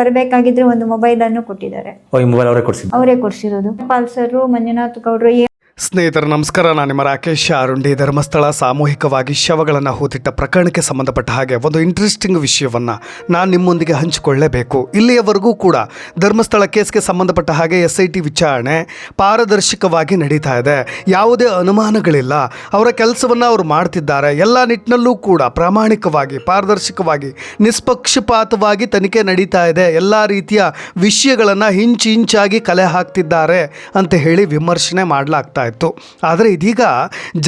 ಬರಬೇಕಾಗಿದ್ರೆ ಒಂದು ಮೊಬೈಲ್ ಅನ್ನು ಕೊಟ್ಟಿದ್ದಾರೆ. ಅವರೇ ಕೊಡಿಸಿರೋದು. ಪಾಲ್ಸರು ಮಂಜುನಾಥ್ ಗೌಡ್ರು ಸ್ನೇಹಿತರೆ, ನಮಸ್ಕಾರ. ನಾನು ನಿಮ್ಮ ರಾಕೇಶ್ ಅರುಂಡಿ ಧರ್ಮಸ್ಥಳ ಸಾಮೂಹಿಕವಾಗಿ ಶವಗಳನ್ನು ಹೂತಿಟ್ಟ ಪ್ರಕರಣಕ್ಕೆ ಸಂಬಂಧಪಟ್ಟ ಹಾಗೆ ಒಂದು ಇಂಟ್ರೆಸ್ಟಿಂಗ್ ವಿಷಯವನ್ನು ನಾನು ನಿಮ್ಮೊಂದಿಗೆ ಹಂಚಿಕೊಳ್ಳಲೇಬೇಕು ಇಲ್ಲಿಯವರೆಗೂ ಕೂಡ ಧರ್ಮಸ್ಥಳ ಕೇಸ್ಗೆ ಸಂಬಂಧಪಟ್ಟ ಹಾಗೆ ಎಸ್ ಐ ಟಿ ವಿಚಾರಣೆ ಪಾರದರ್ಶಕವಾಗಿ ನಡೀತಾ ಇದೆ. ಯಾವುದೇ ಅನುಮಾನಗಳಿಲ್ಲ. ಅವರ ಕೆಲಸವನ್ನು ಅವರು ಮಾಡ್ತಿದ್ದಾರೆ. ಎಲ್ಲ ನಿಟ್ಟಿನಲ್ಲೂ ಕೂಡ ಪ್ರಾಮಾಣಿಕವಾಗಿ, ಪಾರದರ್ಶಕವಾಗಿ, ನಿಷ್ಪಕ್ಷಪಾತವಾಗಿ ತನಿಖೆ ನಡೀತಾ ಇದೆ. ಎಲ್ಲ ರೀತಿಯ ವಿಷಯಗಳನ್ನು ಹಿಂಚು ಹಿಂಚಾಗಿ ಕಲೆ ಹಾಕ್ತಿದ್ದಾರೆ ಅಂತ ಹೇಳಿ ವಿಮರ್ಶನೆ ಮಾಡಲಾಗ್ತಾ ಇತ್ತು ಆದರೆ ಇದೀಗ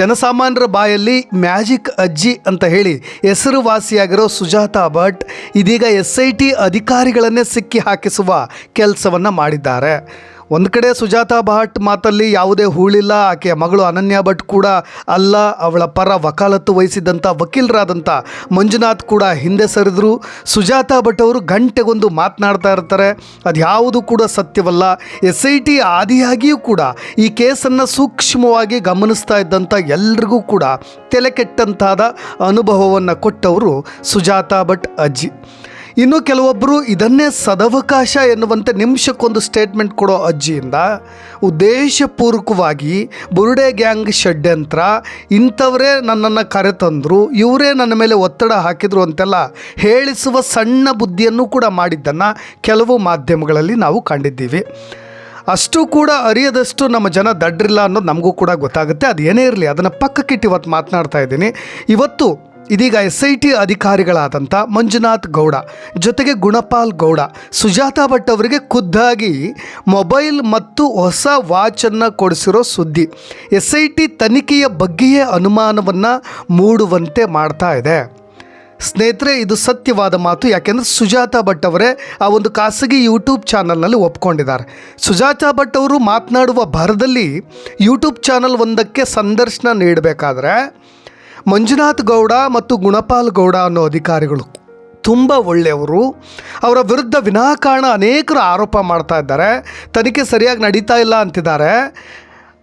ಜನಸಾಮಾನ್ಯರ ಬಾಯಲ್ಲಿ ಮ್ಯಾಜಿಕ್ ಅಜ್ಜಿ ಅಂತ ಹೇಳಿ ಹೆಸರುವಾಸಿಯಾಗಿರೋ ಸುಜಾತಾ ಭಟ್ ಇದೀಗ ಎಸ್ ಐ ಟಿ ಅಧಿಕಾರಿಗಳನ್ನೇ ಸಿಕ್ಕಿ ಹಾಕಿಸುವ ಕೆಲಸವನ್ನು ಮಾಡಿದ್ದಾರೆ. ಒಂದು ಕಡೆ ಸುಜಾತಾ ಭಟ್ ಮಾತಲ್ಲಿ ಯಾವುದೇ ಹೂಳಿಲ್ಲ ಆಕೆಯ ಮಗಳು ಅನನ್ಯ ಭಟ್ ಕೂಡ ಅಲ್ಲ, ಅವಳ ಪರ ವಕಾಲತ್ತು ವಹಿಸಿದ್ದಂಥ ವಕೀಲರಾದಂಥ ಮಂಜುನಾಥ್ ಕೂಡ ಹಿಂದೆ ಸರಿದ್ರು. ಸುಜಾತಾ ಭಟ್ ಅವರು ಗಂಟೆಗೊಂದು ಮಾತನಾಡ್ತಾ ಇರ್ತಾರೆ. ಅದು ಯಾವುದು ಕೂಡ ಸತ್ಯವಲ್ಲ. ಎಸ್ ಐ ಟಿ ಆದಿಯಾಗಿಯೂ ಕೂಡ ಈ ಕೇಸನ್ನು ಸೂಕ್ಷ್ಮವಾಗಿ ಗಮನಿಸ್ತಾ ಇದ್ದಂಥ ಎಲ್ರಿಗೂ ಕೂಡ ತಲೆ ಕೆಟ್ಟಂತಾದ ಅನುಭವವನ್ನು ಕೊಟ್ಟವರು ಸುಜಾತಾ ಭಟ್ ಅಜ್ಜಿ. ಇನ್ನು ಕೆಲವೊಬ್ಬರು ಇದನ್ನೇ ಸದವಕಾಶ ಎನ್ನುವಂತೆ ನಿಮಿಷಕ್ಕೊಂದು ಸ್ಟೇಟ್ಮೆಂಟ್ ಕೊಡೋ ಅಜ್ಜಿಯಿಂದ ಉದ್ದೇಶಪೂರ್ವಕವಾಗಿ ಬುರುಡೆ ಗ್ಯಾಂಗ್ ಷಡ್ಯಂತ್ರ, ಇಂಥವರೇ ನನ್ನನ್ನು ಕರೆತಂದರು, ಇವರೇ ನನ್ನ ಮೇಲೆ ಒತ್ತಡ ಹಾಕಿದರು ಅಂತೆಲ್ಲ ಹೇಳಿಸುವ ಸಣ್ಣ ಬುದ್ಧಿಯನ್ನು ಕೂಡ ಮಾಡಿದ್ದನ್ನು ಕೆಲವು ಮಾಧ್ಯಮಗಳಲ್ಲಿ ನಾವು ಕಂಡಿದ್ದೀವಿ. ಅಷ್ಟು ಕೂಡ ಅರಿಯದಷ್ಟು ನಮ್ಮ ಜನ ದಡ್ಡ್ರಿಲ್ಲ ಅನ್ನೋದು ನಮಗೂ ಕೂಡ ಗೊತ್ತಾಗುತ್ತೆ. ಅದು ಏನೇ ಇರಲಿ, ಅದನ್ನು ಪಕ್ಕಕ್ಕಿಟ್ಟು ಇವತ್ತು ಮಾತನಾಡ್ತಾ ಇದ್ದೀನಿ. ಇವತ್ತು ಇದೀಗ ಎಸ್ ಐ ಟಿ ಅಧಿಕಾರಿಗಳಾದಂಥ ಮಂಜುನಾಥ್ ಗೌಡ ಜೊತೆಗೆ ಗುಣಪಾಲ್ ಗೌಡ, ಸುಜಾತಾ ಭಟ್ ಅವರಿಗೆ ಖುದ್ದಾಗಿ ಮೊಬೈಲ್ ಮತ್ತು ಹೊಸ ವಾಚನ್ನು ಕೊಡಿಸಿರೋ ಸುದ್ದಿ. ಎಸ್ ಐ ಟಿ ತನಿಖೆಯ ಬಗ್ಗೆಯೇ ಅನುಮಾನವನ್ನು ಮೂಡುವಂತೆ ಮಾಡ್ತಾ ಇದೆ. ಸ್ನೇಹಿತರೆ, ಇದು ಸತ್ಯವಾದ ಮಾತು. ಯಾಕೆಂದರೆ ಸುಜಾತಾ ಭಟ್ ಅವರೇ ಆ ಒಂದು ಖಾಸಗಿ ಯೂಟ್ಯೂಬ್ ಚಾನಲ್ನಲ್ಲಿ ಒಪ್ಕೊಂಡಿದ್ದಾರೆ. ಸುಜಾತಾ ಭಟ್ ಅವರು ಮಾತನಾಡುವ ಭರದಲ್ಲಿ ಯೂಟ್ಯೂಬ್ ಚಾನಲ್ ಒಂದಕ್ಕೆ ಸಂದರ್ಶನ ನೀಡಬೇಕಾದ್ರೆ ಮಂಜುನಾಥ್ ಗೌಡ ಮತ್ತು ಗುಣಪಾಲ್ ಗೌಡ ಅನ್ನೋ ಅಧಿಕಾರಿಗಳು. ತುಂಬ ಒಳ್ಳೆಯವರು. ಅವರ ವಿರುದ್ಧ ವಿನಾಕಾರಣ ಅನೇಕರು ಆರೋಪ ಮಾಡ್ತಾ ಇದ್ದಾರೆ. ತನಿಖೆ ಸರಿಯಾಗಿ ನಡೀತಾ ಇಲ್ಲ ಅಂತಿದ್ದಾರೆ.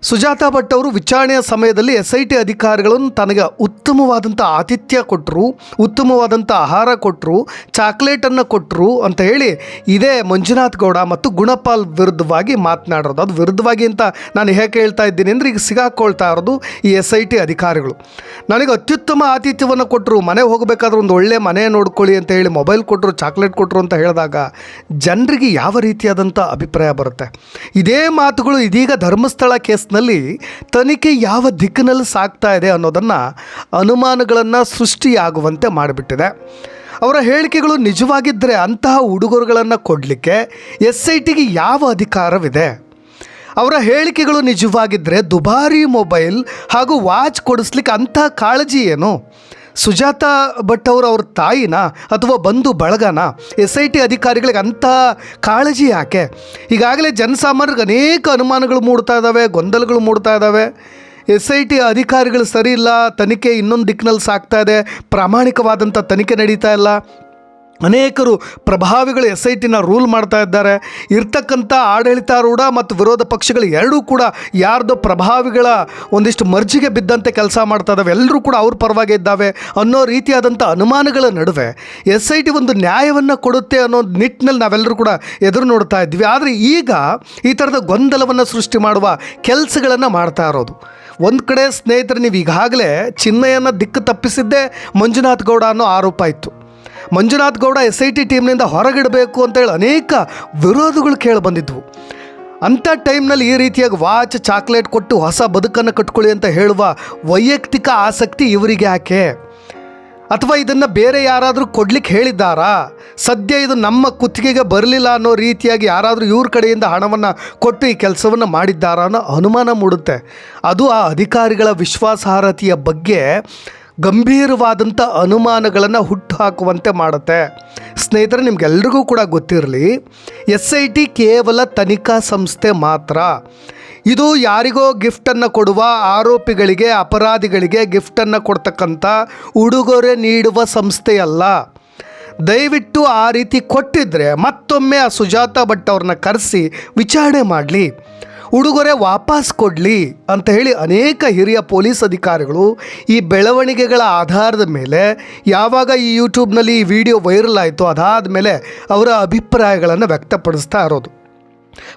ಸುಜಾತಾ ಭಟ್ ಅವರು ವಿಚಾರಣೆಯ ಸಮಯದಲ್ಲಿ ಎಸ್ ಐ ಟಿ ಅಧಿಕಾರಿಗಳನ್ನು ತನಗೆ ಉತ್ತಮವಾದಂಥ ಆತಿಥ್ಯ ಕೊಟ್ಟರು ಉತ್ತಮವಾದಂಥ ಆಹಾರ ಕೊಟ್ಟರು ಚಾಕ್ಲೇಟನ್ನು ಕೊಟ್ಟರು ಅಂತ ಹೇಳಿ ಇದೇ ಮಂಜುನಾಥ್ ಗೌಡ ಮತ್ತು ಗುಣಪಾಲ್ ವಿರುದ್ಧವಾಗಿ ಮಾತನಾಡೋದು. ಅದು ವಿರುದ್ಧವಾಗಿ ಅಂತ ನಾನು ಹೇಗೆ ಹೇಳ್ತಾ ಇದ್ದೀನಿ ಅಂದರೆ ಈಗ ಸಿಗಾಕೊಳ್ತಾ ಇರೋದು ಈ ಎಸ್ ಐ ಟಿ ಅಧಿಕಾರಿಗಳು. ನನಗೆ ಅತ್ಯುತ್ತಮ ಆತಿಥ್ಯವನ್ನು ಕೊಟ್ಟರು ಮನೆ ಹೋಗಬೇಕಾದ್ರೆ ಒಂದು ಒಳ್ಳೆ ಮನೆ ನೋಡ್ಕೊಳ್ಳಿ ಅಂತ ಹೇಳಿ ಮೊಬೈಲ್ ಕೊಟ್ಟರು ಚಾಕ್ಲೇಟ್ ಕೊಟ್ಟರು ಅಂತ ಹೇಳಿದಾಗ ಜನರಿಗೆ ಯಾವ ರೀತಿಯಾದಂಥ ಅಭಿಪ್ರಾಯ ಬರುತ್ತೆ? ಇದೇ ಮಾತುಗಳು ಇದೀಗ ಧರ್ಮಸ್ಥಳ ಕೇಸ್ನಲ್ಲಿ ತನಿಖೆ ಯಾವ ದಿಕ್ಕಿನಲ್ಲಿ ಸಾಗ್ತಾ ಇದೆ ಅನ್ನೋದನ್ನು ಅನುಮಾನಗಳನ್ನು ಸೃಷ್ಟಿಯಾಗುವಂತೆ ಮಾಡಿಬಿಟ್ಟಿದೆ. ಅವರ ಹೇಳಿಕೆಗಳು ನಿಜವಾಗಿದ್ದರೆ ಅಂತಹ ಉಡುಗೊರೆಗಳನ್ನು ಕೊಡಲಿಕ್ಕೆ ಎಸ್ ಐ ಟಿಗೆ ಯಾವ ಅಧಿಕಾರವಿದೆ? ಅವರ ಹೇಳಿಕೆಗಳು ನಿಜವಾಗಿದ್ದರೆ ದುಬಾರಿ ಮೊಬೈಲ್ ಹಾಗೂ ವಾಚ್ ಕೊಡಿಸ್ಲಿಕ್ಕೆ ಅಂತಹ ಕಾಳಜಿ ಏನು? ಸುಜಾತಾ ಭಟ್ ಅವರು ಅವ್ರ ತಾಯಿನ ಅಥವಾ ಬಂಧು ಬಳಗನ ಎಸ್ ಐ ಟಿ ಅಧಿಕಾರಿಗಳಿಗೆ ಅಂಥ ಕಾಳಜಿ ಯಾಕೆ? ಈಗಾಗಲೇ ಜನಸಾಮಾನ್ಯರಿಗೆ ಅನೇಕ ಅನುಮಾನಗಳು ಮೂಡ್ತಾ ಇದ್ದಾವೆ ಗೊಂದಲಗಳು ಮೂಡ್ತಾ ಇದ್ದಾವೆ ಎಸ್ ಐ ಟಿ ಅಧಿಕಾರಿಗಳು ಸರಿ ಇಲ್ಲ, ತನಿಖೆ ಇನ್ನೊಂದು ದಿಕ್ಕಿನಲ್ಲಿ ಸಾಕ್ತಾ ಇದೆ, ಪ್ರಾಮಾಣಿಕವಾದಂಥ ತನಿಖೆ ನಡೀತಾ ಇಲ್ಲ. ಅನೇಕರು ಪ್ರಭಾವಿಗಳು ಎಸ್ ಐ ಟಿನ ರೂಲ್ ಮಾಡ್ತಾ ಇದ್ದಾರೆ. ಇರ್ತಕ್ಕಂಥ ಆಡಳಿತಾರೂಢ ಮತ್ತು ವಿರೋಧ ಪಕ್ಷಗಳು ಎರಡೂ ಕೂಡ ಯಾರ್ದೋ ಪ್ರಭಾವಿಗಳ ಒಂದಿಷ್ಟು ಮರ್ಜಿಗೆ ಬಿದ್ದಂತೆ ಕೆಲಸ ಮಾಡ್ತಾ ಇದ್ದಾವೆ. ಎಲ್ಲರೂ ಕೂಡ ಅವ್ರ ಪರವಾಗಿ ಇದ್ದಾವೆ ಅನ್ನೋ ರೀತಿಯಾದಂಥ ಅನುಮಾನಗಳ ನಡುವೆ ಎಸ್ ಐ ಟಿ ಒಂದು ನ್ಯಾಯವನ್ನು ಕೊಡುತ್ತೆ ಅನ್ನೋ ನಿಟ್ಟಿನಲ್ಲಿ ನಾವೆಲ್ಲರೂ ಕೂಡ ಎದುರು ನೋಡ್ತಾ ಇದ್ವಿ. ಆದರೆ ಈಗ ಈ ಥರದ ಗೊಂದಲವನ್ನು ಸೃಷ್ಟಿ ಮಾಡುವ ಕೆಲಸಗಳನ್ನು ಮಾಡ್ತಾ ಇರೋದು. ಒಂದು ಕಡೆ ಸ್ನೇಹಿತರೆ, ನೀವು ಈಗಾಗಲೇ ಚಿನ್ನಯನ್ನು ದಿಕ್ಕು ತಪ್ಪಿಸಿದ್ದೇ ಮಂಜುನಾಥ್ ಗೌಡ ಅನ್ನೋ ಆರೋಪ ಇತ್ತು. Manjunath Gowda S I T ಟೀಮ್ನಿಂದ ಹೊರಗಿಡಬೇಕು ಅಂತೇಳಿ ಅನೇಕ ವಿರೋಧಗಳು ಕೇಳಿ ಬಂದಿದ್ವು. ಅಂಥ ಟೈಮ್ನಲ್ಲಿ ಈ ರೀತಿಯಾಗಿ ವಾಚ್, ಚಾಕ್ಲೇಟ್ ಕೊಟ್ಟು ಹೊಸ ಬದುಕನ್ನು ಕಟ್ಕೊಳ್ಳಿ ಅಂತ ಹೇಳುವ ವೈಯಕ್ತಿಕ ಆಸಕ್ತಿ ಇವರಿಗೆ ಯಾಕೆ? ಅಥವಾ ಇದನ್ನು ಬೇರೆ ಯಾರಾದರೂ ಕೊಡ್ಲಿಕ್ಕೆ ಹೇಳಿದ್ದಾರಾ? ಸದ್ಯ ಇದು ನಮ್ಮ ಕುತ್ತಿಗೆಗೆ ಬರಲಿಲ್ಲ ಅನ್ನೋ ರೀತಿಯಾಗಿ ಯಾರಾದರೂ ಇವ್ರ ಕಡೆಯಿಂದ ಹಣವನ್ನು ಕೊಟ್ಟು ಈ ಕೆಲಸವನ್ನು ಮಾಡಿದ್ದಾರಾ ಅನ್ನೋ ಅನುಮಾನ ಮೂಡುತ್ತೆ. ಅದು ಆ ಅಧಿಕಾರಿಗಳ ವಿಶ್ವಾಸಾರ್ಹತೆಯ ಬಗ್ಗೆ ಗಂಭೀರವಾದಂಥ ಅನುಮಾನಗಳನ್ನು ಹುಟ್ಟು ಹಾಕುವಂತೆ ಮಾಡುತ್ತೆ. ಸ್ನೇಹಿತರೆ, ನಿಮಗೆಲ್ರಿಗೂ ಕೂಡ ಗೊತ್ತಿರಲಿ, ಎಸ್ ಐ ಟಿ ಕೇವಲ ತನಿಖಾ ಸಂಸ್ಥೆ ಮಾತ್ರ. ಇದು ಯಾರಿಗೋ ಗಿಫ್ಟನ್ನು ಕೊಡುವ ಆರೋಪಿಗಳಿಗೆ, ಅಪರಾಧಿಗಳಿಗೆ ಗಿಫ್ಟನ್ನು ಕೊಡ್ತಕ್ಕಂಥ ಉಡುಗೊರೆ ನೀಡುವ ಸಂಸ್ಥೆಯಲ್ಲ. ದಯವಿಟ್ಟು ಆ ರೀತಿ ಕೊಟ್ಟಿದ್ದರೆ ಮತ್ತೊಮ್ಮೆ ಆ ಸುಜಾತಾ ಭಟ್ ಅವ್ರನ್ನ ಕರೆಸಿ ವಿಚಾರಣೆ ಮಾಡಲಿ. ಉಡುಗೊರೆ ವಾಪಸ್ ಕೊಡಲಿ ಅಂತ ಹೇಳಿ ಅನೇಕ ಹಿರಿಯ ಪೊಲೀಸ್ ಅಧಿಕಾರಿಗಳು ಈ ಬೆಳವಣಿಗೆಗಳ ಆಧಾರದ ಮೇಲೆ ಯಾವಾಗ ಈ ಯೂಟ್ಯೂಬ್ನಲ್ಲಿ ಈ ವಿಡಿಯೋ ವೈರಲ್ ಆಯಿತು ಅದಾದ ಮೇಲೆ ಅವರ ಅಭಿಪ್ರಾಯಗಳನ್ನು ವ್ಯಕ್ತಪಡಿಸ್ತಾ ಇರೋದು.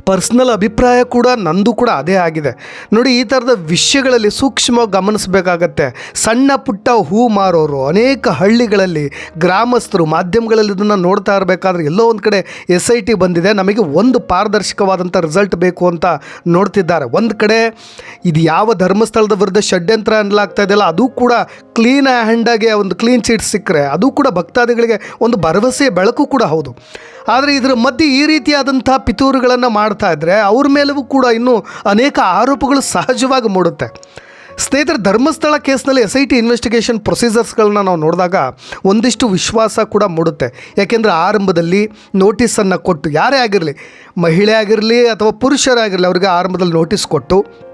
ಪರ್ಸ್ನಲ್ ಅಭಿಪ್ರಾಯ ಕೂಡ ನಂದು ಕೂಡ ಅದೇ ಆಗಿದೆ. ನೋಡಿ, ಈ ಥರದ ವಿಷಯಗಳಲ್ಲಿ ಸೂಕ್ಷ್ಮವಾಗಿ ಗಮನಿಸಬೇಕಾಗತ್ತೆ. ಸಣ್ಣ ಪುಟ್ಟ ಹೂ ಮಾರೋರು, ಅನೇಕ ಹಳ್ಳಿಗಳಲ್ಲಿ ಗ್ರಾಮಸ್ಥರು ಮಾಧ್ಯಮಗಳಲ್ಲಿ ಇದನ್ನು ನೋಡ್ತಾ ಇರಬೇಕಾದ್ರೆ ಎಲ್ಲೋ ಒಂದು ಕಡೆ ಎಸ್ ಐ ಟಿ ಬಂದಿದೆ. ನಮಗೆ ಒಂದು ಪಾರದರ್ಶಕವಾದಂಥ ರಿಸಲ್ಟ್ ಬೇಕು ಅಂತ ನೋಡ್ತಿದ್ದಾರೆ. ಒಂದು ಕಡೆ ಇದು ಯಾವ ಧರ್ಮಸ್ಥಳದ ವಿರುದ್ಧ ಷಡ್ಯಂತ್ರ ಅನ್ನಲಾಗ್ತಾ ಇದೆಯಲ್ಲ, ಅದು ಕೂಡ ಕ್ಲೀನ್ ಹ್ಯಾಂಡಾಗಿ ಒಂದು ಕ್ಲೀನ್ ಚೀಟ್ ಸಿಕ್ಕರೆ, ಅದು ಕೂಡ ಭಕ್ತಾದಿಗಳಿಗೆ ಒಂದು ಭರವಸೆ, ಬೆಳಕು ಕೂಡ ಹೌದು. ಆದರೆ ಇದರ ಮಧ್ಯೆ ಈ ರೀತಿಯಾದಂಥ ಪಿತೂರುಗಳನ್ನು ಮಾಡ್ತಾ ಇದ್ದರೆ ಅವ್ರ ಮೇಲೂ ಕೂಡ ಇನ್ನೂ ಅನೇಕ ಆರೋಪಗಳು ಸಹಜವಾಗಿ ಮೂಡುತ್ತೆ. ಸ್ನೇಹಿತರೆ, ಧರ್ಮಸ್ಥಳ ಕೇಸ್ನಲ್ಲಿ ಎಸ್ ಐ ಟಿ ಇನ್ವೆಸ್ಟಿಗೇಷನ್ ಪ್ರೊಸೀಜರ್ಸ್ಗಳನ್ನ ನಾವು ನೋಡಿದಾಗ ಒಂದಿಷ್ಟು ವಿಶ್ವಾಸ ಕೂಡ ಮೂಡುತ್ತೆ. ಯಾಕೆಂದರೆ ಆರಂಭದಲ್ಲಿ ನೋಟಿಸನ್ನು ಕೊಟ್ಟು, ಯಾರೇ ಆಗಿರಲಿ, ಮಹಿಳೆ ಆಗಿರಲಿ ಅಥವಾ ಪುರುಷರೇ ಆಗಿರಲಿ, ಅವರಿಗೆ ಆರಂಭದಲ್ಲಿ ನೋಟಿಸ್ ಕೊಟ್ಟು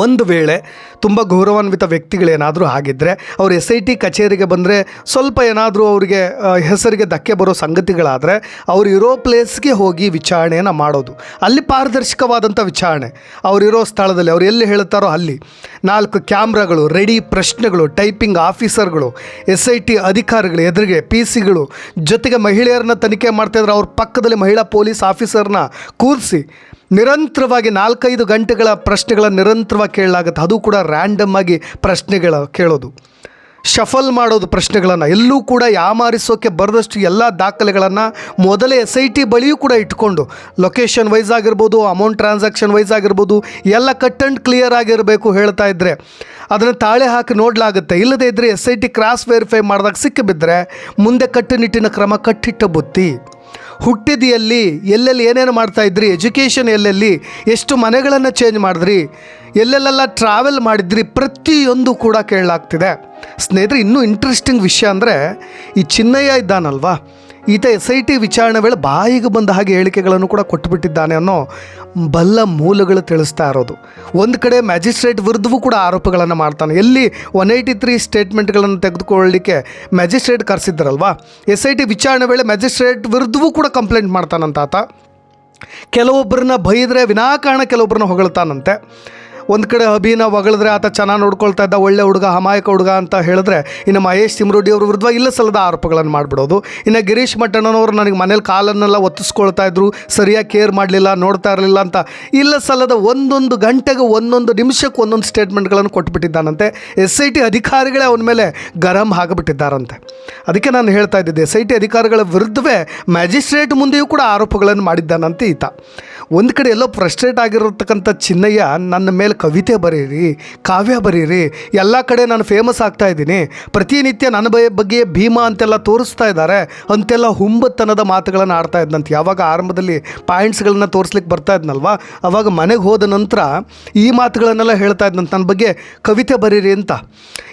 ಒಂದು ವೇಳೆ ತುಂಬ ಗೌರವಾನ್ವಿತ ವ್ಯಕ್ತಿಗಳೇನಾದರೂ ಆಗಿದ್ದರೆ ಅವ್ರು ಎಸ್ ಐ ಟಿ ಕಚೇರಿಗೆ ಬಂದರೆ ಸ್ವಲ್ಪ ಏನಾದರೂ ಅವರಿಗೆ ಹೆಸರಿಗೆ ಧಕ್ಕೆ ಬರೋ ಸಂಗತಿಗಳಾದರೆ ಅವರು ಇರೋ ಪ್ಲೇಸ್ಗೆ ಹೋಗಿ ವಿಚಾರಣೆಯನ್ನು ಮಾಡೋದು. ಅಲ್ಲಿ ಪಾರದರ್ಶಕವಾದಂಥ ವಿಚಾರಣೆ. ಅವರಿರೋ ಸ್ಥಳದಲ್ಲಿ ಅವ್ರು ಎಲ್ಲಿ ಹೇಳ್ತಾರೋ ಅಲ್ಲಿ. ನಾಲ್ಕು ಕ್ಯಾಮ್ರಾಗಳು ರೆಡಿ ಪ್ರಶ್ನೆಗಳು ಟೈಪಿಂಗ್ ಆಫೀಸರ್ಗಳು ಎಸ್ ಐ ಟಿ ಅಧಿಕಾರಿಗಳು, ಎದುರಿಗೆ ಪಿ ಸಿಗಳು ಜೊತೆಗೆ ಮಹಿಳೆಯರನ್ನ ತನಿಖೆ ಮಾಡ್ತಾಯಿದ್ರೆ ಅವ್ರ ಪಕ್ಕದಲ್ಲಿ ಮಹಿಳಾ ಪೊಲೀಸ್ ಆಫೀಸರ್ನ ಕೂರಿಸಿ. ನಿರಂತರವಾಗಿ ನಾಲ್ಕೈದು ಗಂಟೆಗಳ ಪ್ರಶ್ನೆಗಳನ್ನು ನಿರಂತರವಾಗಿ ಕೇಳಲಾಗುತ್ತೆ. ಅದು ಕೂಡ ರ್ಯಾಂಡಮ್ ಆಗಿ ಪ್ರಶ್ನೆಗಳ ಕೇಳೋದು. ಶಫಲ್ ಮಾಡೋದು ಪ್ರಶ್ನೆಗಳನ್ನು. ಎಲ್ಲೂ ಕೂಡ ಯಾಮಾರಿಸೋಕೆ ಬರದಷ್ಟು ಎಲ್ಲ ದಾಖಲೆಗಳನ್ನು ಮೊದಲೇ ಎಸ್ ಐ ಟಿ ಬಳಿಯೂ ಕೂಡ ಇಟ್ಕೊಂಡು ಲೊಕೇಶನ್ ವೈಸ್ ಆಗಿರ್ಬೋದು ಅಮೌಂಟ್ ಟ್ರಾನ್ಸಾಕ್ಷನ್ ವೈಸ್ ಆಗಿರ್ಬೋದು, ಎಲ್ಲ ಕಟ್ ಆ್ಯಂಡ್ ಕ್ಲಿಯರ್ ಆಗಿರಬೇಕು ಹೇಳ್ತಾ ಇದ್ದರೆ ಅದನ್ನು ತಾಳೆ ಹಾಕಿ ನೋಡಲಾಗುತ್ತೆ. ಇಲ್ಲದೇ ಇದ್ದರೆ S I T cross verify ಮಾಡಿದಾಗ ಸಿಕ್ಕಿಬಿದ್ದರೆ ಮುಂದೆ ಕಟ್ಟುನಿಟ್ಟಿನ ಕ್ರಮ ಕಟ್ಟಿಟ್ಟ ಬುತ್ತಿ. ಹುಟ್ಟಿದ ಎಲ್ಲಿ ಎಲ್ಲೆಲ್ಲಿ ಏನೇನು ಮಾಡ್ತಾಯಿದ್ರಿ ಎಜುಕೇಷನ್ ಎಲ್ಲೆಲ್ಲಿ? ಎಷ್ಟು ಮನೆಗಳನ್ನು ಚೇಂಜ್ ಮಾಡಿದ್ರಿ? ಎಲ್ಲೆಲ್ಲೆಲ್ಲ ಟ್ರಾವೆಲ್ ಮಾಡಿದ್ರಿ? ಪ್ರತಿಯೊಂದು ಕೂಡ ಕೇಳಲಾಗ್ತಿದೆ. ಸ್ನೇಹಿತರೆ, ಇನ್ನೂ ಇಂಟ್ರೆಸ್ಟಿಂಗ್ ವಿಷಯ ಅಂದರೆ ಈ ಚಿನ್ನಯ್ಯ ಇದ್ದಾನಲ್ವಾ? ಈತ ಎಸ್ ಐ ಟಿ ವಿಚಾರಣೆ ವೇಳೆ ಬಾಯಿಗೆ ಬಂದ ಹಾಗೆ ಹೇಳಿಕೆಗಳನ್ನು ಕೂಡ ಕೊಟ್ಟುಬಿಟ್ಟಿದ್ದಾನೆ ಅನ್ನೋ ಬಲ್ಲ ಮೂಲಗಳು ತಿಳಿಸ್ತಾ ಇರೋದು. ಒಂದು ಕಡೆ ಮ್ಯಾಜಿಸ್ಟ್ರೇಟ್ ವಿರುದ್ಧವೂ ಕೂಡ ಆರೋಪಗಳನ್ನು ಮಾಡ್ತಾನೆ. ಎಲ್ಲಿ ಒನ್ ಏಯ್ಟಿ ತ್ರೀ ಸ್ಟೇಟ್ಮೆಂಟ್ಗಳನ್ನು ತೆಗೆದುಕೊಳ್ಳಲಿಕ್ಕೆ ಮ್ಯಾಜಿಸ್ಟ್ರೇಟ್ ಕರೆಸಿದ್ದಾರಲ್ವಾ? ಎಸ್ ಐ ಟಿ ವಿಚಾರಣೆ ವೇಳೆ ಮ್ಯಾಜಿಸ್ಟ್ರೇಟ್ ವಿರುದ್ಧವೂ ಕೂಡ ಕಂಪ್ಲೇಂಟ್ ಮಾಡ್ತಾನಂತ ಆತ. ಕೆಲವೊಬ್ಬರನ್ನ ಬೈದರೆ ವಿನಾಕಾರಣ ಕೆಲವೊಬ್ಬರನ್ನ ಹೊಗಳ್ತಾನಂತೆ. ಒಂದು ಕಡೆ ಅಭಿನ ಹೊಗಳಿದ್ರೆ ಆತ ಚೆನ್ನಾಗಿ ನೋಡ್ಕೊಳ್ತಾ ಇದ್ದ, ಒಳ್ಳೆ ಹುಡುಗ ಹಮಾಯಕ ಹುಡುಗ ಅಂತ ಹೇಳಿದ್ರೆ ಇನ್ನು ಮಹೇಶ್ ತಿಮ್ರೋಡಿ ಅವ್ರ ವಿರುದ್ಧ ಇಲ್ಲ ಸಲ್ಲದ ಆರೋಪಗಳನ್ನು ಮಾಡಿಬಿಡೋದು. ಇನ್ನು ಗಿರೀಶ್ ಮಟ್ಟಣ್ಣನವರು ನನಗೆ ಮನೇಲಿ ಕಾಲನ್ನೆಲ್ಲ ಒತ್ತಿಸ್ಕೊಳ್ತಾ ಇದ್ರು, ಸರಿಯಾಗಿ ಕೇರ್ ಮಾಡಲಿಲ್ಲ, ನೋಡ್ತಾ ಇರಲಿಲ್ಲ ಅಂತ. ಇಲ್ಲ ಸಲ್ಲದ ಒಂದೊಂದು ಗಂಟೆಗೆ ಒಂದೊಂದು ನಿಮಿಷಕ್ಕೆ ಒಂದೊಂದು ಸ್ಟೇಟ್ಮೆಂಟ್ಗಳನ್ನು ಕೊಟ್ಬಿಟ್ಟಿದ್ದಾನಂತೆ. ಎಸ್ ಐ ಟಿ ಅಧಿಕಾರಿಗಳೇ ಅವನ ಮೇಲೆ ಗರಂ ಆಗಿಬಿಟ್ಟಿದ್ದಾರಂತೆ ಅದಕ್ಕೆ ನಾನು ಹೇಳ್ತಾ ಇದ್ದಿದ್ದೆ, ಎಸ್ ಐ ಟಿ ಅಧಿಕಾರಿಗಳ ವಿರುದ್ಧವೇ ಮ್ಯಾಜಿಸ್ಟ್ರೇಟ್ ಮುಂದೆಯೂ ಕೂಡ ಆರೋಪಗಳನ್ನು ಮಾಡಿದ್ದಾನಂತೆ ಈತ. ಒಂದು ಕಡೆ ಎಲ್ಲೋ ಫ್ರಸ್ಟ್ರೇಟ್ ಆಗಿರತಕ್ಕಂಥ ಚಿನ್ನಯ್ಯ, ನನ್ನ ಮೇಲೆ ಕವಿತೆ ಬರೀರಿ ಕಾವ್ಯ ಬರೀರಿ ಎಲ್ಲ ಕಡೆ ನಾನು ಫೇಮಸ್ ಆಗ್ತಾ ಇದ್ದೀನಿ. ಪ್ರತಿನಿತ್ಯ ನನ್ನ ಬಯ ಬಗ್ಗೆ ಭೀಮಾ ಅಂತೆಲ್ಲ ತೋರಿಸ್ತಾ ಇದ್ದಾರೆ. ಅಂತೆಲ್ಲ ಹುಂಬತ್ತನದ ಮಾತುಗಳನ್ನು ಆಡ್ತಾ ಇದ್ದಂತ ಯಾವಾಗ ಆರಂಭದಲ್ಲಿ ಪಾಯಿಂಟ್ಸ್ಗಳನ್ನ ತೋರಿಸ್ಲಿಕ್ಕೆ ಬರ್ತಾ ಇದ್ನಲ್ವ? ಅವಾಗ ಮನೆಗೆ ಹೋದ ನಂತರ ಈ ಮಾತುಗಳನ್ನೆಲ್ಲ ಹೇಳ್ತಾ ಇದ್ದಂತ ನನ್ನ ಬಗ್ಗೆ ಕವಿತೆ ಬರೀರಿ ಅಂತ.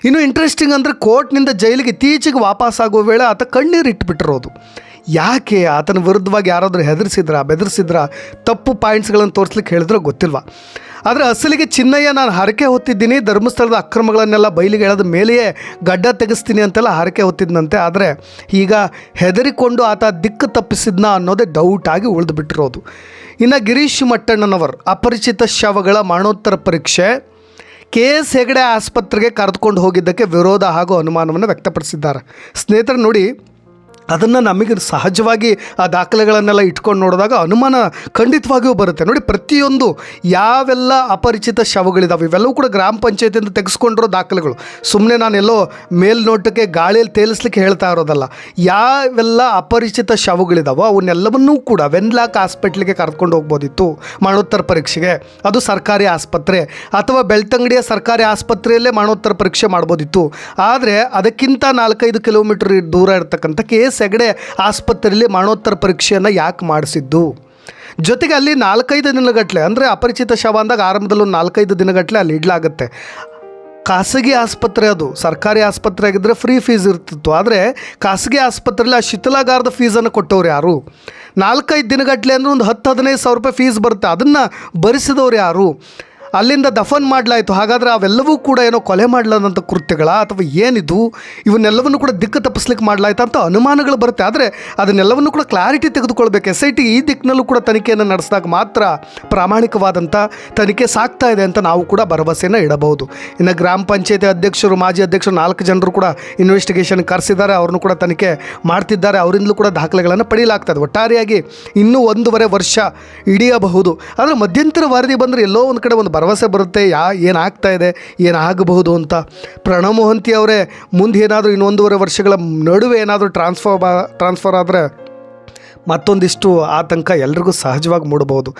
ಇನ್ನು ಇಂಟ್ರೆಸ್ಟಿಂಗ್ ಅಂದರೆ ಕೋರ್ಟ್ನಿಂದ ಜೈಲಿಗೆ ಇತ್ತೀಚೆಗೆ ವಾಪಸ್ ಆಗುವ ವೇಳೆ ಆತ ಕಣ್ಣೀರು ಇಟ್ಬಿಟ್ಟಿರೋದು. ಯಾಕೆ ಆತನ ವಿರುದ್ಧವಾಗಿ ಯಾರಾದರೂ ಹೆದರಿಸಿದ್ರ, ಬೆದರಿಸಿದ್ರ? ತಪ್ಪು ಪಾಯಿಂಟ್ಸ್ಗಳನ್ನು ತೋರಿಸ್ಲಿಕ್ಕೆ ಹೇಳಿದ್ರೋ ಗೊತ್ತಿಲ್ವಾ? ಆದರೆ ಅಸಲಿಗೆ ಚಿನ್ನಯ್ಯ ನಾನು ಹರಕೆ ಹೊತ್ತಿದ್ದೀನಿ, ಧರ್ಮಸ್ಥಳದ ಅಕ್ರಮಗಳನ್ನೆಲ್ಲ ಬಯಲಿಗೆ ಎಳೆದ ಮೇಲೆಯೇ ಗಡ್ಡ ತೆಗೆಸ್ತೀನಿ ಅಂತೆಲ್ಲ ಹರಕೆ ಹೊತ್ತಿದ್ನಂತೆ. ಆದರೆ ಈಗ ಹೆದರಿಕೊಂಡು ಆತ ದಿಕ್ಕು ತಪ್ಪಿಸಿದ್ನ ಅನ್ನೋದೇ ಡೌಟ್ ಆಗಿ ಉಳಿದು ಬಿಟ್ಟಿರೋದು. ಇನ್ನು ಗಿರೀಶ್ ಮಟ್ಟಣ್ಣನವರು ಅಪರಿಚಿತ ಶವಗಳ ಮರಣೋತ್ತರ ಪರೀಕ್ಷೆ ಕೆ ಎಸ್ ಹೆಗಡೆ ಆಸ್ಪತ್ರೆಗೆ ಕರೆದುಕೊಂಡು ಹೋಗಿದ್ದಕ್ಕೆ ವಿರೋಧ ಹಾಗೂ ಅನುಮಾನವನ್ನು ವ್ಯಕ್ತಪಡಿಸಿದ್ದಾರೆ. ಸ್ನೇಹಿತರು ನೋಡಿ ಅದನ್ನು ನಮಗೆ ಸಹಜವಾಗಿ ಆ ದಾಖಲೆಗಳನ್ನೆಲ್ಲ ಇಟ್ಕೊಂಡು ನೋಡಿದಾಗ ಅನುಮಾನ ಖಂಡಿತವಾಗಿಯೂ ಬರುತ್ತೆ. ನೋಡಿ, ಪ್ರತಿಯೊಂದು ಯಾವೆಲ್ಲ ಅಪರಿಚಿತ ಶವಗಳಿದಾವೆ, ಇವೆಲ್ಲವೂ ಕೂಡ ಗ್ರಾಮ ಪಂಚಾಯತಿಯಿಂದ ತೆಗೆಸ್ಕೊಂಡಿರೋ ದಾಖಲೆಗಳು. ಸುಮ್ಮನೆ ನಾನೆಲ್ಲೋ ಮೇಲ್ನೋಟಕ್ಕೆ ಗಾಳಿಯಲ್ಲಿ ತೇಲಿಸ್ಲಿಕ್ಕೆ ಹೇಳ್ತಾ ಇರೋದಲ್ಲ. ಯಾವೆಲ್ಲ ಅಪರಿಚಿತ ಶವಗಳಿದಾವೋ ಅವನ್ನೆಲ್ಲವನ್ನೂ ಕೂಡ ವೆನ್ಲಾಕ್ ಹಾಸ್ಪಿಟ್ಲಿಗೆ ಕರ್ಕೊಂಡು ಹೋಗ್ಬೋದಿತ್ತು ಮರಣೋತ್ತರ ಪರೀಕ್ಷೆಗೆ. ಅದು ಸರ್ಕಾರಿ ಆಸ್ಪತ್ರೆ ಅಥವಾ ಬೆಳ್ತಂಗಡಿಯ ಸರ್ಕಾರಿ ಆಸ್ಪತ್ರೆಯಲ್ಲೇ ಮರಣೋತ್ತರ ಪರೀಕ್ಷೆ ಮಾಡ್ಬೋದಿತ್ತು. ಆದರೆ ಅದಕ್ಕಿಂತ ನಾಲ್ಕೈದು ಕಿಲೋಮೀಟರ್ ದೂರ ಇರತಕ್ಕಂಥ ಕೆ ಹೆಗಡೆ ಆಸ್ಪತ್ರೆಯಲ್ಲಿ ಮರಣೋತ್ತರ ಪರೀಕ್ಷೆಯನ್ನು ಯಾಕೆ ಮಾಡಿಸಿದ್ದು? ಜೊತೆಗೆ ಅಲ್ಲಿ ನಾಲ್ಕೈದು ದಿನಗಟ್ಟಲೆ ಅಂದರೆ ಅಪರಿಚಿತ ಶವ ಅಂದಾಗ ಆರಂಭದಲ್ಲಿ ಒಂದು ನಾಲ್ಕೈದು ದಿನಗಟ್ಟಲೆ ಅಲ್ಲಿ ಇಡಲಾಗುತ್ತೆ. ಖಾಸಗಿ ಆಸ್ಪತ್ರೆ ಅದು, ಸರ್ಕಾರಿ ಆಸ್ಪತ್ರೆ ಆಗಿದ್ದರೆ ಫ್ರೀ ಫೀಸ್ ಇರ್ತಿತ್ತು. ಆದರೆ ಖಾಸಗಿ ಆಸ್ಪತ್ರೆಯಲ್ಲಿ ಆ ಶಿಥಿಲಾಗಾರದ ಫೀಸನ್ನು ಕೊಟ್ಟವ್ರು ಯಾರು? ನಾಲ್ಕೈದು ದಿನಗಟ್ಟಲೆ ಅಂದರೆ ಒಂದು ಹತ್ತು, ಹದಿನೈದು ಸಾವಿರ ರೂಪಾಯಿ ಫೀಸ್ ಬರುತ್ತೆ. ಅದನ್ನು ಭರಿಸಿದವ್ರು ಯಾರು? ಅಲ್ಲಿಂದ ದಫನ್ ಮಾಡಲಾಯಿತು. ಹಾಗಾದರೆ ಅವೆಲ್ಲವೂ ಕೂಡ ಏನೋ ಕೊಲೆ ಮಾಡಲಾದಂಥ ಕೃತ್ಯಗಳ? ಅಥವಾ ಏನಿದು? ಇವನ್ನೆಲ್ಲವನ್ನು ಕೂಡ ದಿಕ್ಕು ತಪ್ಪಿಸ್ಲಿಕ್ಕೆ ಮಾಡಲಾಯ್ತು ಅಂತ ಅನುಮಾನಗಳು ಬರುತ್ತೆ. ಆದರೆ ಅದನ್ನೆಲ್ಲವನ್ನು ಕೂಡ ಕ್ಲಾರಿಟಿ ತೆಗೆದುಕೊಳ್ಬೇಕು. ಎಸ್ ಐ ಟಿ ಈ ದಿಕ್ಕಿನಲ್ಲೂ ಕೂಡ ತನಿಖೆಯನ್ನು ನಡೆಸಿದಾಗ ಮಾತ್ರ ಪ್ರಾಮಾಣಿಕವಾದಂಥ ತನಿಖೆ ಸಾಕ್ತಾ ಇದೆ ಅಂತ ನಾವು ಕೂಡ ಭರವಸೆಯನ್ನು ಇಡಬಹುದು. ಇನ್ನು ಗ್ರಾಮ ಪಂಚಾಯತಿ ಅಧ್ಯಕ್ಷರು, ಮಾಜಿ ಅಧ್ಯಕ್ಷರು ನಾಲ್ಕು ಜನರು ಕೂಡ ಇನ್ವೆಸ್ಟಿಗೇಷನ್ ಕರೆಸಿದ್ದಾರೆ. ಅವ್ರನ್ನು ಕೂಡ ತನಿಖೆ ಮಾಡ್ತಿದ್ದಾರೆ. ಅವರಿಂದಲೂ ಕೂಡ ದಾಖಲೆಗಳನ್ನು ಪಡೆಯಲಾಗ್ತದೆ ಒಟ್ಟಾರೆಯಾಗಿ ಇನ್ನೂ ಒಂದೂವರೆ ವರ್ಷ ಹಿಡಿಯಬಹುದು. ಆದರೆ ಮಧ್ಯಂತರ ವರದಿ ಬಂದರೆ ಎಲ್ಲೋ ಒಂದು ಕಡೆ ಒಂದು ಭರವಸೆ ಬರುತ್ತೆ, ಯಾ, ಏನಾಗ್ತಾ ಇದೆ, ಏನಾಗಬಹುದು ಅಂತ. ಪ್ರಣವ್ ಮೊಹಂತಿ ಅವರೇ, ಮುಂದೆ ಏನಾದರೂ ಇನ್ನೊಂದೂವರೆ ವರ್ಷಗಳ ನಡುವೆ ಏನಾದರೂ ಟ್ರಾನ್ಸ್ಫರ್ ಬಾ ಟ್ರಾನ್ಸ್ಫರ್ ಆದರೆ ಮತ್ತೊಂದಿಷ್ಟು ಆತಂಕ ಎಲ್ರಿಗೂ ಸಹಜವಾಗಿ ಮೂಡಬಹುದು.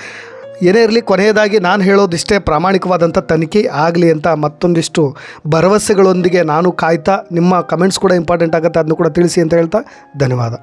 ಏನೇ ಇರಲಿ, ಕೊನೆಯದಾಗಿ ನಾನು ಹೇಳೋದಿಷ್ಟೇ ಪ್ರಾಮಾಣಿಕವಾದಂಥ ತನಿಖೆ ಆಗಲಿ ಅಂತ ಮತ್ತೊಂದಿಷ್ಟು ಭರವಸೆಗಳೊಂದಿಗೆ ನಾನು ಕಾಯ್ತಾ ನಿಮ್ಮ ಕಮೆಂಟ್ಸ್ ಕೂಡ ಇಂಪಾರ್ಟೆಂಟ್ ಆಗುತ್ತೆ ಅದನ್ನು ಕೂಡ ತಿಳಿಸಿ ಅಂತ ಹೇಳ್ತಾ ಧನ್ಯವಾದ.